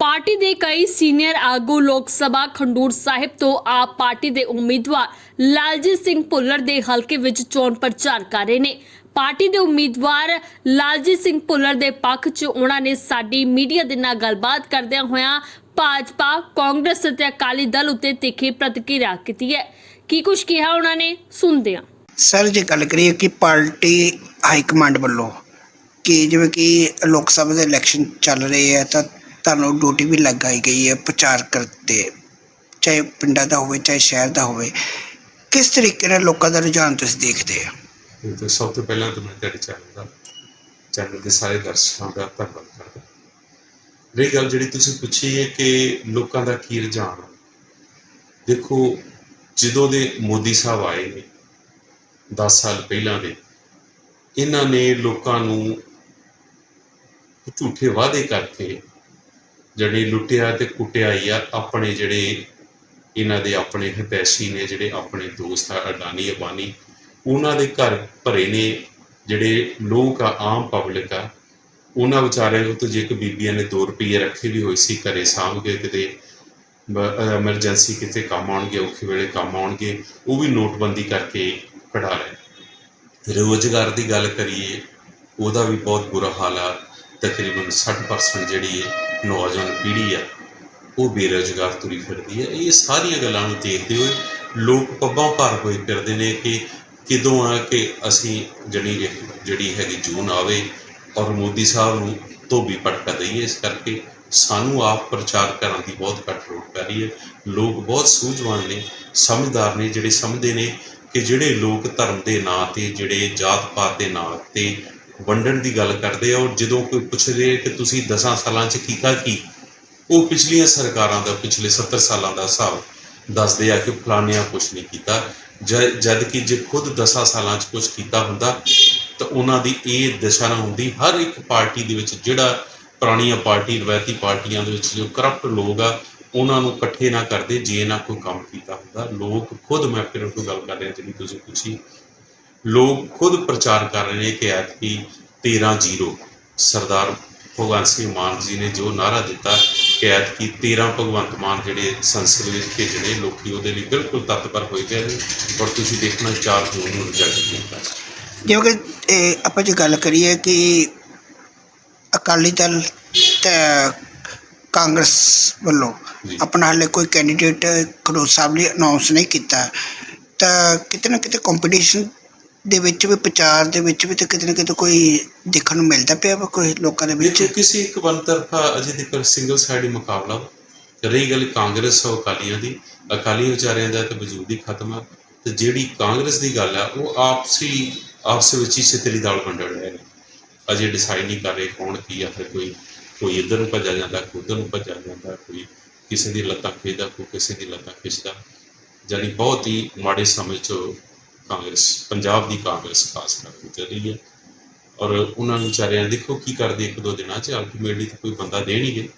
Party ਦੇ ਕਈ senior ਆਗੂ ਲੋਕ ਸਭਾ ਖੰਡੂਰ ਸਾਹਿਬ ਤੋਂ ਆਪ ਪਾਰਟੀ ਦੇ ਉਮੀਦਵਾਰ ਲਾਲਜੀਤ ਸਿੰਘ ਭੁੱਲਰ ਦੇ ਹਲਕੇ ਵਿੱਚ ਚੋਣ ਪ੍ਰਚਾਰ ਕਰ ਰਹੇ ਨੇ। ਪਾਰਟੀ ਦੇ ਉਮੀਦਵਾਰ ਲਾਲਜੀਤ ਸਿੰਘ ਭੁੱਲਰ ਦੇ ਪੱਖ 'ਚ ਉਹਨਾਂ ਨੇ ਸਾਡੀ ਮੀਡੀਆ ਦੇ ਨਾਲ ਗੱਲਬਾਤ ਕਰਦਿਆਂ ਹੋਇਆਂ ਭਾਜਪਾ, ਕਾਂਗਰਸ ਅਤੇ ਅਕਾਲੀ ਦਲ ਉੱਤੇ ਤਿੱਖੀ ਪ੍ਰਤੀਕਿਰਿਆ ਕੀਤੀ ਹੈ। ਕੀ ਕੁਝ ਕਿਹਾ ਉਹਨਾਂ ਨੇ? ਸੁਣਦੇ ਹਾਂ। ਸਰ ਜੇ ਗੱਲ ਕਰੀਏ ਕਿ ਪਾਰਟੀ ਹਾਈ ਕਮਾਂਡ ਵੱਲੋਂ ਕਿ ਜਿਵੇਂ ਕਿ ਲੋਕ ਸਭਾ ਦੇ ਇਲੈਕਸ਼ਨ ਚੱਲ ਰਹੇ ਹੈ ਤਾਂ ਤੁਹਾਨੂੰ ਡਿਊਟੀ ਵੀ ਲਗਾਈ ਗਈ ਹੈ ਪ੍ਰਚਾਰ ਕਰਦੇ। ਚਾਹੇ ਪਿੰਡਾਂ ਦਾ ਹੋਵੇ, ਚਾਹੇ ਸ਼ਹਿਰ ਦਾ ਹੋਵੇ। ਕਿਸ ਤਰੀਕੇ ਨਾਲ ਲੋਕਾਂ ਦਾ ਰੁਝਾਨ ਤੁਸੀਂ ਦੇਖਦੇ ਹੋ ਤੇ ਸਭ ਤੋਂ ਪਹਿਲਾਂ ਤਾਂ ਮੈਂ ਤੁਹਾਡੇ ਚੈਨਲ ਦਾ, ਚੈਨਲ ਦੇ ਸਾਰੇ ਦਰਸ਼ਕਾਂ ਦਾ ਧੰਨਵਾਦ ਕਰਦਾ। ਰਹੀ ਗੱਲ ਜਿਹੜੀ ਤੁਸੀਂ ਪੁੱਛੀ ਹੈ ਕਿ ਲੋਕਾਂ ਦਾ ਕੀ ਰੁਝਾਨ ਆ। ਦੇਖੋ, ਜਦੋਂ ਦੇ ਮੋਦੀ ਸਾਹਿਬ ਆਏ ਨੇ 10 ਸਾਲ ਪਹਿਲਾਂ ਦੇ, ਇਹਨਾਂ ਨੇ ਲੋਕਾਂ ਨੂੰ ਝੂਠੇ ਵਾਅਦੇ ਕਰਕੇ ਜਿਹੜੇ ਲੁੱਟਿਆ ਤੇ ਕੁੱਟਿਆ ਹੀ ਆ, ਆਪਣੇ ਜਿਹੜੇ ਇਹਨਾਂ ਦੇ ਆਪਣੇ ਹਤੈਸ਼ੀ ਨੇ, ਜਿਹੜੇ ਆਪਣੇ ਦੋਸਤ ਆ, ਅਡਾਨੀ, ਅਬਾਨੀ, ਉਹਨਾਂ ਦੇ ਘਰ ਭਰੇ ਨੇ ਜਿਹੜੇ ਲੋਕ ਆ, ਆਮ ਪਬਲਿਕ ਆ, ਉਹਨਾਂ ਵਿਚਾਰਿਆਂ ਨੂੰ ਤਾਂ ਜੇ ਇੱਕ ਬੀਬੀਆਂ ਨੇ 2 ਰੁਪਏ ਰੱਖੇ ਵੀ ਹੋਏ ਸੀ ਘਰੇ ਸਾਂਭ ਕੇ, ਕਿਤੇ ਐਮਰਜੈਂਸੀ ਕਿਤੇ ਕੰਮ ਆਉਣਗੇ, ਔਖੇ ਵੇਲੇ ਕੰਮ ਆਉਣਗੇ, ਉਹ ਵੀ ਨੋਟਬੰਦੀ ਕਰਕੇ ਕਢਾ ਲਏ ਰੋਜ਼ਗਾਰ ਦੀ ਗੱਲ ਕਰੀਏ, ਉਹਦਾ ਵੀ ਬਹੁਤ ਬੁਰਾ ਹਾਲ ਆ। ਤਕਰੀਬਨ 60% ਜਿਹੜੀ ਹੈ ਨੌਜਵਾਨ ਪੀੜ੍ਹੀ ਆ, ਉਹ ਬੇਰੁਜ਼ਗਾਰ ਤੁਰੀ ਫਿਰਦੀ ਹੈ ਇਹ ਸਾਰੀਆਂ ਗੱਲਾਂ ਨੂੰ ਦੇਖਦੇ ਹੋਏ ਲੋਕ ਪੱਬਾਂ ਭਰ ਹੋਏ ਫਿਰਦੇ ਨੇ ਕਿ ਕਿਦੋਂ ਆ ਕਿ ਅਸੀਂ ਜਿਹੜੀ ਜਿਹੜੀ ਹੈਗੀ ਜੂਨ ਆਵੇ ਔਰ ਮੋਦੀ ਸਾਹਿਬ ਨੂੰ ਧੋਬੀ ਪਟਕਾ ਦਈਏ। ਇਸ ਕਰਕੇ ਸਾਨੂੰ ਆਪ ਪ੍ਰਚਾਰ ਕਰਨ ਦੀ ਬਹੁਤ ਘੱਟ ਲੋੜ ਪੈ ਰਹੀ ਹੈ। ਲੋਕ ਬਹੁਤ ਸੂਝਵਾਨ ਨੇ, ਸਮਝਦਾਰ ਨੇ, ਜਿਹੜੇ ਸਮਝਦੇ ਨੇ ਕਿ ਜਿਹੜੇ ਲੋਕ ਧਰਮ ਦੇ ਨਾਂ ਤੇ, ਜਿਹੜੇ ਜਾਤ ਪਾਤ ਦੇ ਨਾਂ ਤੇ ਵੰਡਣ ਦੀ ਗੱਲ ਕਰਦੇ ਆ, ਔਰ ਜਦੋਂ ਕੋਈ ਪੁੱਛਦੇ ਕਿ ਤੁਸੀਂ 10 ਸਾਲਾਂ 'ਚ ਕੀਤਾ ਕੀ, ਉਹ ਪਿਛਲੀਆਂ ਸਰਕਾਰਾਂ ਦਾ, ਪਿਛਲੇ 70 ਸਾਲਾਂ ਦਾ ਹਿਸਾਬ ਦੱਸਦੇ ਆ ਕਿ ਫਲਾਨਿਆਂ ਕੁਝ ਨਹੀਂ ਕੀਤਾ। ਜਦ ਕਿ ਜੇ ਖੁਦ 10 ਸਾਲਾਂ 'ਚ ਕੁਝ ਕੀਤਾ ਹੁੰਦਾ, ਤਾਂ ਉਹਨਾਂ ਦੀ ਇਹ ਦਸ਼ਾ ਨਾ ਹੁੰਦੀ, ਹਰ ਇੱਕ ਪਾਰਟੀ ਦੇ ਵਿੱਚ ਜਿਹੜਾ ਪੁਰਾਣੀਆਂ ਪਾਰਟੀ, ਰਵਾਇਤੀ ਪਾਰਟੀਆਂ ਦੇ ਵਿੱਚ ਜੋ ਕਰਪਟ ਲੋਕ ਆ, ਉਹਨਾਂ ਨੂੰ ਇਕੱਠੇ ਨਾ ਕਰਦੇ, ਜੇ ਨਾ ਕੋਈ ਕੰਮ ਕੀਤਾ ਹੁੰਦਾ। ਲੋਕ ਖੁਦ, ਮੈਂ ਫਿਰ ਕੋਈ ਗੱਲ ਕਰ ਰਿਹਾ, ਜਿਹੜੀ ਤੁਸੀਂ ਪੁੱਛੀ। ਲੋਕ ਖੁਦ ਪ੍ਰਚਾਰ ਕਰ ਰਹੇ ਨੇ ਕਿ ਐਤਕੀ 13-0 ਸਰਦਾਰ ਭਗਵੰਤ ਸਿੰਘ ਮਾਨ ਜੀ ਨੇ ਜੋ ਨਾਰਾ ਦਿੱਤਾ ਕਿ ਐਤਕੀ 13 ਭਗਵੰਤ ਮਾਨ ਜਿਹੜੇ ਸੰਸਦ ਵਿੱਚ ਭੇਜਣੇ ਲੋਕੀ ਉਹਦੇ ਲਈ ਬਿਲਕੁਲ ਤਤਪਰ ਹੋਏ ਗਏ ਨੇ ਔਰ ਤੁਸੀਂ ਦੇਖਣਾ 4 ਜੂਨ ਨੂੰ ਰਿਜ਼ਲਟ ਕੀਤਾ ਜਿਵੇਂ ਕਿ ਇਹ ਆਪਾਂ ਜੇ ਗੱਲ ਕਰੀਏ ਕਿ ਅਕਾਲੀ ਦਲ ਤੇ ਕਾਂਗਰਸ ਵੱਲੋਂ। ਆਪਣਾ ਹਾਲੇ ਕੋਈ ਕੈਂਡੀਡੇਟ ਖਡੂਰ ਸਾਹਿਬ ਲਈ ਅਨਾਉਂਸ ਨਹੀਂ ਕੀਤਾ ਤਾਂ ਕਿਤੇ ਨਾ ਕਿਤੇ ਕੰਪੀਟੀਸ਼ਨ ਦੇ ਵਿੱਚ ਵੀ, ਪ੍ਰਚਾਰ ਦੇ ਵਿੱਚ ਵੀ ਤੇ ਕਿਤੇ ਨਾ ਕਿਤੇ ਕੋਈ ਦੇਖਣ ਨੂੰ ਮਿਲਦਾ ਪਿਆ ਵਾ ਕੋਈ ਲੋਕਾਂ ਦੇ ਵਿੱਚ? ਦੇਖੋ, ਕਿਸੇ ਇੱਕ ਵਨ ਅਜੇ ਤੱਕ ਸਿੰਗਲ ਸਾਈਡ ਮੁਕਾਬਲਾ ਵਾ। ਰਹੀ ਗੱਲ ਕਾਂਗਰਸ ਔਰ ਅਕਾਲੀਆਂ ਦੀ। ਅਕਾਲੀ ਵਿਚਾਰਿਆਂ ਦਾ ਤਾਂ ਵਜੂਦ ਹੀ ਖਤਮ ਆ। ਤੇ ਜਿਹੜੀ ਕਾਂਗਰਸ ਦੀ ਗੱਲ ਆ, ਉਹ ਆਪਸੀ, ਆਪਸ ਵਿੱਚ ਹੀ ਸਿੱਤਰੀ ਦਾਲ ਵੰਡਣ ਰਹੇ ਨੇ। ਅਜੇ ਡਿਸਾਈਡ ਨਹੀਂ ਕਰ ਰਹੇ ਕੌਣ ਕੀ ਆ, ਫਿਰ ਕੋਈ ਕੋਈ ਇੱਧਰ ਨੂੰ ਭੱਜਾ ਜਾਂਦਾ, ਕੋਈ ਉੱਧਰ ਨੂੰ ਭੱਜਾ ਜਾਂਦਾ, ਕੋਈ ਕਿਸੇ ਦੀ ਲੱਤਾਂ ਖਿੱਚਦਾ, ਕੋਈ ਕਿਸੇ ਦੀ ਲੱਤਾਂ ਖਿੱਚਦਾ। ਜਾਨੀ ਬਹੁਤ ਹੀ ਮਾੜੇ ਸਮੇਂ 'ਚ ਕਾਂਗਰਸ, ਪੰਜਾਬ ਦੀ ਕਾਂਗਰਸ ਖਾਸ ਕਰਕੇ ਚੱਲ ਰਹੀ ਹੈ। ਔਰ ਉਹਨਾਂ ਨੂੰ ਵਿਚਾਰਿਆਂ ਦੇਖੋ ਕੀ ਕਰਦੇ, ਇੱਕ ਦੋ ਦਿਨਾਂ 'ਚ ਅਲਟੀਮੇਟਲੀ ਤਾਂ ਕੋਈ ਬੰਦਾ ਦੇਣਗੇ।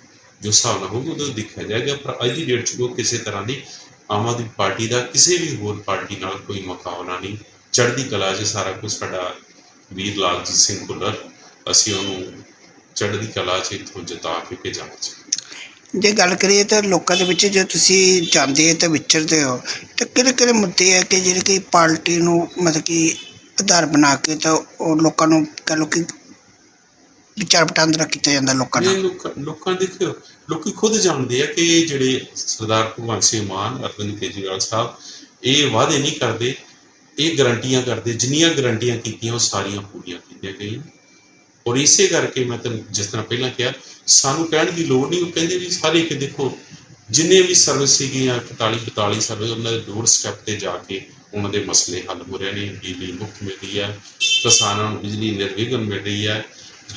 ਜੋ ਹਿਸਾਬ ਨਾਲ ਹੋਊਗਾ, ਉਦੋਂ ਦੇਖਿਆ ਜਾਏਗਾ। ਪਰ ਅੱਜ ਦੀ ਡੇਟ 'ਚ ਉਹ ਕਿਸੇ ਤਰ੍ਹਾਂ ਦੀ ਆਮ ਆਦਮੀ ਪਾਰਟੀ ਦਾ, ਕਿਸੇ ਵੀ ਹੋਰ ਪਾਰਟੀ ਨਾਲ ਕੋਈ ਮੁਕਾਬਲਾ ਨਹੀਂ। ਚੜ੍ਹਦੀ ਕਲਾ 'ਚ ਸਾਰਾ ਕੁਝ ਸਾਡਾ ਵੀਰ ਲਾਲਜੀਤ ਸਿੰਘ ਭੁੱਲਰ, ਅਸੀਂ ਉਹਨੂੰ ਚੜ੍ਹਦੀ ਕਲਾ 'ਚ ਇੱਥੋਂ ਜਿਤਾ ਕੇ ਭੇਜਾਂਗੇ। ਜੇ ਗੱਲ ਕਰੀਏ ਤਾਂ ਲੋਕਾਂ ਦੇ ਵਿੱਚ ਜੇ ਤੁਸੀਂ ਜਾਂਦੇ ਤਾਂ ਵਿਚਰਦੇ ਹੋ, ਤਾਂ ਕਿਹੜੇ ਕਿਹੜੇ ਮੁੱਦੇ ਹੈ ਕਿ ਜਿਹੜੇ ਕਿ ਪਾਰਟੀ ਨੂੰ ਮਤਲਬ ਕਿ ਆਧਾਰ ਬਣਾ ਕੇ ਤਾਂ ਉਹ ਲੋਕਾਂ ਨੂੰ ਕਹਿ ਲਓ ਕਿ ਵਿਚਾਰ ਵਟਾਂਦਰਾ ਕੀਤਾ ਜਾਂਦਾ ਲੋਕਾਂ ਇਹ ਨਾਲ ਲੋਕਾਂ ਲੋਕਾਂ ਦੇਖਿਓ ਲੋਕੀ ਖੁਦ ਜਾਣਦੇ ਆ ਕਿ ਜਿਹੜੇ ਸਰਦਾਰ ਭਗਵੰਤ ਸਿੰਘ ਮਾਨ, ਅਰਵਿੰਦ ਕੇਜਰੀਵਾਲ ਸਾਹਿਬ, ਇਹ ਵਾਅਦੇ ਨਹੀਂ ਕਰਦੇ, ਇਹ ਗਰੰਟੀਆਂ ਕਰਦੇ, ਜਿੰਨੀਆਂ ਗਰੰਟੀਆਂ ਕੀਤੀਆਂ ਉਹ ਸਾਰੀਆਂ ਪੂਰੀਆਂ ਕੀਤੀਆਂ ਗਈਆਂ। ਔਰ ਇਸੇ ਕਰਕੇ ਮੈਂ ਤੈਨੂੰ ਜਿਸ ਤਰ੍ਹਾਂ ਪਹਿਲਾਂ ਕਿਹਾ, ਸਾਨੂੰ ਕਹਿਣ ਦੀ ਲੋੜ ਨਹੀਂ, ਉਹ ਕਹਿੰਦੇ ਵੀ ਸਾਰੇ ਇੱਕ ਦੇਖੋ, ਜਿੰਨੇ ਵੀ ਸਰਵਿਸ ਸੀਗੀਆਂ 41 42 ਸਰਵਿਸ ਉਹਨਾਂ ਦੇ ਡੋਰ ਸਟੈਪ ਤੇ ਜਾ ਕੇ ਉਹਨਾਂ ਦੇ ਮਸਲੇ ਹੱਲ ਹੋ ਰਹੇ ਨੇ, ਬਿਜਲੀ ਮੁਫਤ ਮਿਲ ਰਹੀ ਹੈ, ਕਿਸਾਨਾਂ ਨੂੰ ਬਿਜਲੀ ਨਿਰਵਿਘਨ ਮਿਲ ਰਹੀ ਹੈ।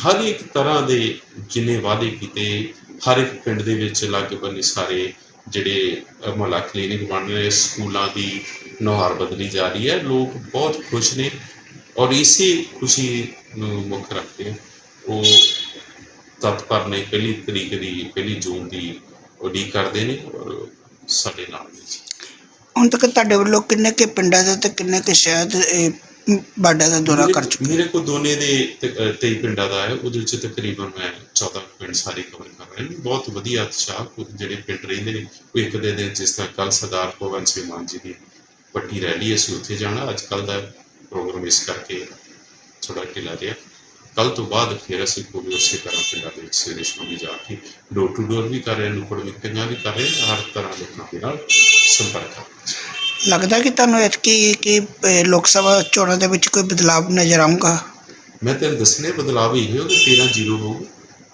ਹਰ ਇੱਕ ਤਰ੍ਹਾਂ ਦੇ ਜਿੰਨੇ ਵਾਅਦੇ ਕੀਤੇ, ਹਰ ਇੱਕ ਪਿੰਡ ਦੇ ਵਿੱਚ ਲੱਗ ਬੰਨੇ ਸਾਰੇ ਜਿਹੜੇ ਮੁਹੱਲਾ ਕਲੀਨਿਕ ਬਣ ਰਹੇ, ਸਕੂਲਾਂ ਦੀ ਨੁਹਾਰ ਬਦਲੀ ਜਾ ਰਹੀ ਹੈ। ਲੋਕ ਬਹੁਤ ਖੁਸ਼ ਨੇ ਔਰ ਇਸੇ ਖੁਸ਼ੀ ਨੂੰ ਮੁੱਖ ਰੱਖਦੇ ਉਹ ਤਤਪਰ ਨੇ ਪਹਿਲੀ ਤਰੀਕ ਦੀ ਪਹਿਲੀ ਜੂਨ ਦੀ ਉਡੀਕ ਕਰਦੇ ਨੇ ਔਰ ਸਾਡੇ ਨਾਲ ਨੇ ਜੀ। ਹੁਣ ਤੱਕ ਤੁਹਾਡੇ ਵੱਲੋਂ ਕਿੰਨੇ ਕੇ ਪਿੰਡਾਂ ਦਾ ਤੇ ਕਿੰਨੇ ਕੇ ਸ਼ਹਿਰ ਦੇ ਇਹ ਬਾਡਾ ਦਾ ਦੌਰਾ ਕਰ ਚੁੱਕੇ ਮੇਰੇ ਕੋਲ ਦੋਨੇ ਦੇ ਤ- ਅ, 23 ਪਿੰਡਾਂ ਦਾ ਹੈ ਉਹਦੇ ਵਿੱਚ ਤਕਰੀਬਨ ਮੈਂ 14 ਪਿੰਡ ਸਾਰੇ ਕਵਰ ਕਰ ਰਹੇ ਨੇ ਬਹੁਤ ਵਧੀਆ ਉਤਸ਼ਾਹ ਕੁਝ ਜਿਹੜੇ ਪਿੰਡ ਰਹਿੰਦੇ ਨੇ ਉਹ ਇੱਕ ਦੇ ਦਿਨ ਜਿਸ ਤਰ੍ਹਾਂ ਕੱਲ ਸਰਦਾਰ ਭਗਵੰਤ ਸਿੰਘ ਮਾਨ ਜੀ ਦੀ ਪੱਟੀ ਰੈਲੀ ਅਸੀਂ ਉੱਥੇ ਜਾਣਾ ਅੱਜ ਕੱਲ ਦਾ ਪ੍ਰੋਗਰਾਮ ਇਸ ਕਰਕੇ ਥੋੜਾ ਢਿੱਲਾ ਰਿਹਾ ਕੱਲ ਤੋਂ ਬਾਅਦ ਫਿਰ ਅਸੀਂ ਪੂਰੀ ਉਸੇ ਤਰ੍ਹਾਂ ਪਿੰਡਾਂ ਦੇ ਵਿੱਚ ਸਵੇਰੇ ਸ਼ਾਮੀ ਜਾ ਕੇ ਡੋਰ ਟੂ ਡੋਰ ਵੀ ਕਰ ਰਹੇ ਹਾਂ ਨੁੱਕੜ ਮੀਟਿੰਗਾਂ ਵੀ ਕਰ ਰਹੇ ਹਾਂ ਹਰ ਤਰ੍ਹਾਂ ਲੋਕਾਂ ਦੇ ਨਾਲ ਸੰਪਰਕ ਹਾਂ। ਲੱਗਦਾ ਕਿ ਤੁਹਾਨੂੰ ਐਤਕੀ ਕਿ ਅਹ, ਲੋਕ ਸਭਾ ਚੋਣਾਂ ਦੇ ਵਿੱਚ ਕੋਈ ਬਦਲਾਵ ਨਜ਼ਰ ਆਊਗਾ? ਮੈਂ ਤੈਨੂੰ ਦੱਸਣੇ ਬਦਲਾਵ ਇਹ ਹੋਗਾ 13 ਜ਼ੀਰੋ ਹੋਊ।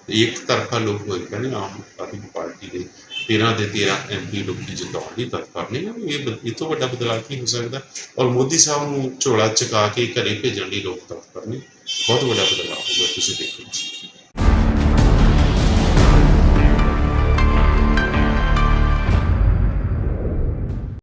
ਇੱਕ ਤਰਫਾ ਲੋਕ ਹੋਏ ਕਹਿੰਦੇ ਆਮ ਆਦਮੀ ਪਾਰਟੀ ਦੇ 13 ਦੇ 13 ਐਮਪੀ ਲੋਕੀ ਜਿਤਾਉਣ ਲਈ ਤਤਪਰ ਨੇ ਇਹ ਇਹ ਤੋਂ ਵੱਡਾ ਬਦਲਾਅ ਕੀ ਹੋ ਸਕਦਾ? ਔਰ ਮੋਦੀ ਸਾਹਿਬ ਨੂੰ ਝੋਲਾ ਚਕਾ ਕੇ ਘਰੇ ਭੇਜਣ ਲਈ ਲੋਕ ਤਤਪਰ ਨੇ ਬਹੁਤ ਵੱਡਾ ਬਦਲਾਅ ਹੋਊਗਾ, ਤੁਸੀਂ ਦੇਖੋ।